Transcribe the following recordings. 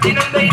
ரத்தினத்தை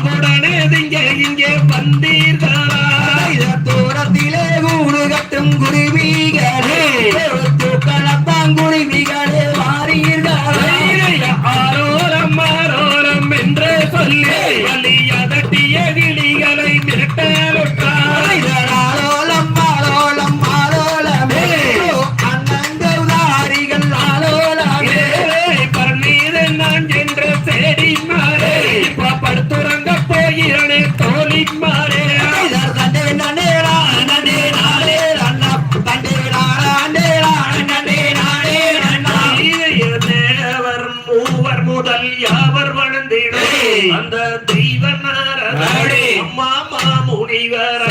பாங்குடனே இங்கே இங்கே வந்தீர்களா? தூரத்திலே கூடு கட்டும் குருவிகளே நாரதே அம்மா மாமுனிவர்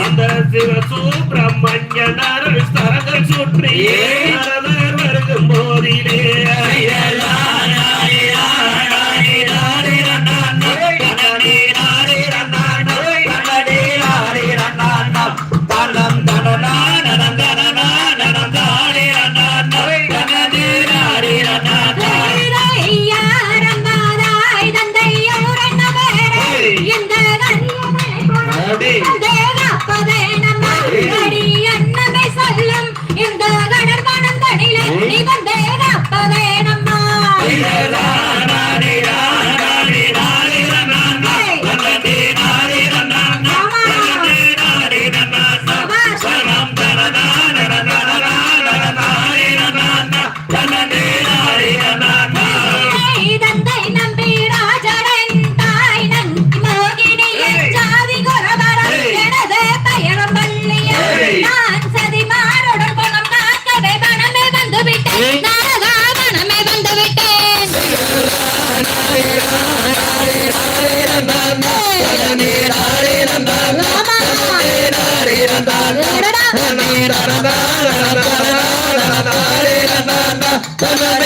அந்த சிவ சுப்பிரமணியனர் ஸ்தலங்கள் சுற்றி நாரதர் வருகும் போதிலே நாரதாமனமே Come on.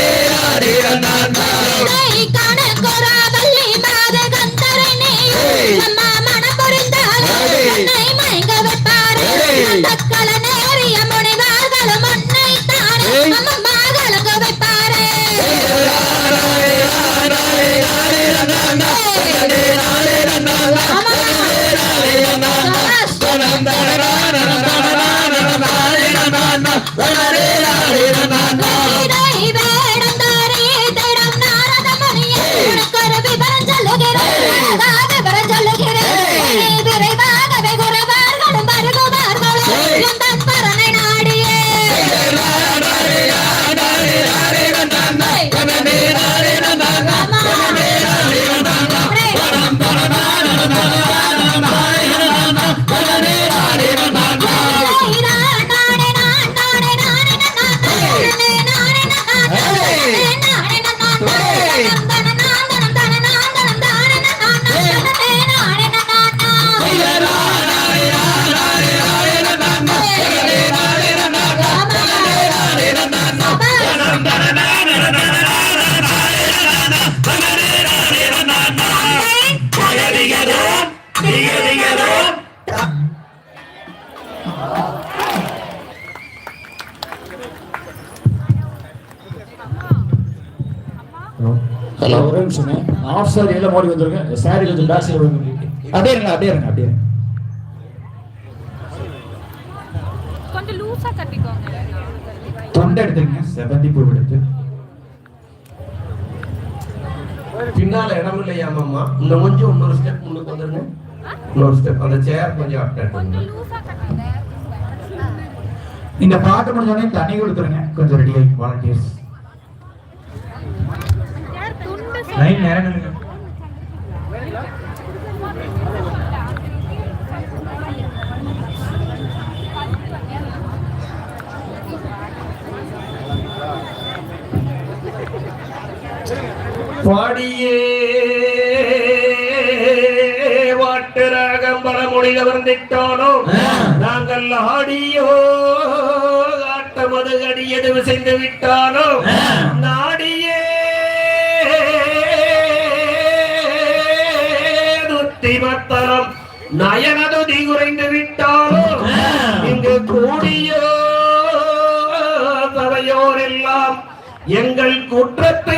சாரி எல்லாம் மோடி வந்துருங்க சாரி கொஞ்சம் வந்து அப்படியே இருங்க அப்படியே இருங்க அப்படியே கொஞ்சம் லூசா கட்டிக்கோங்க. தொண்டை எடுத்துருங்க செவந்தி பூ எடுத்து. பின்னால இடம் இல்லையா மாமா? இன்னும் கொஞ்சம் இன்னொரு ஸ்டெப் முன்னுக்கு வந்துருங்க. இன்னொரு ஸ்டெப் அந்த சேர் கொஞ்சம் அப்டேட் இந்த பாட்டு முடிஞ்சோடனே தண்ணி கொடுத்துருங்க. கொஞ்சம் ரெடி ஆகி வாலண்டியர்ஸ் லைன் நேரம் பாடியே வாட்டு ராகம் பல மொழிகள் வந்திட்டானோ ஆ. நாங்கள் ஆடியோ. ஆட்டமது அடியது விசைந்து விட்டானோ. நாடியே. துத்திமத்தனம் நயனதுதி குறைந்து விட்டானோ? ஆ. இங்கு கூடியோ. சபையோரெல்லாம் எங்கள் குற்றத்தை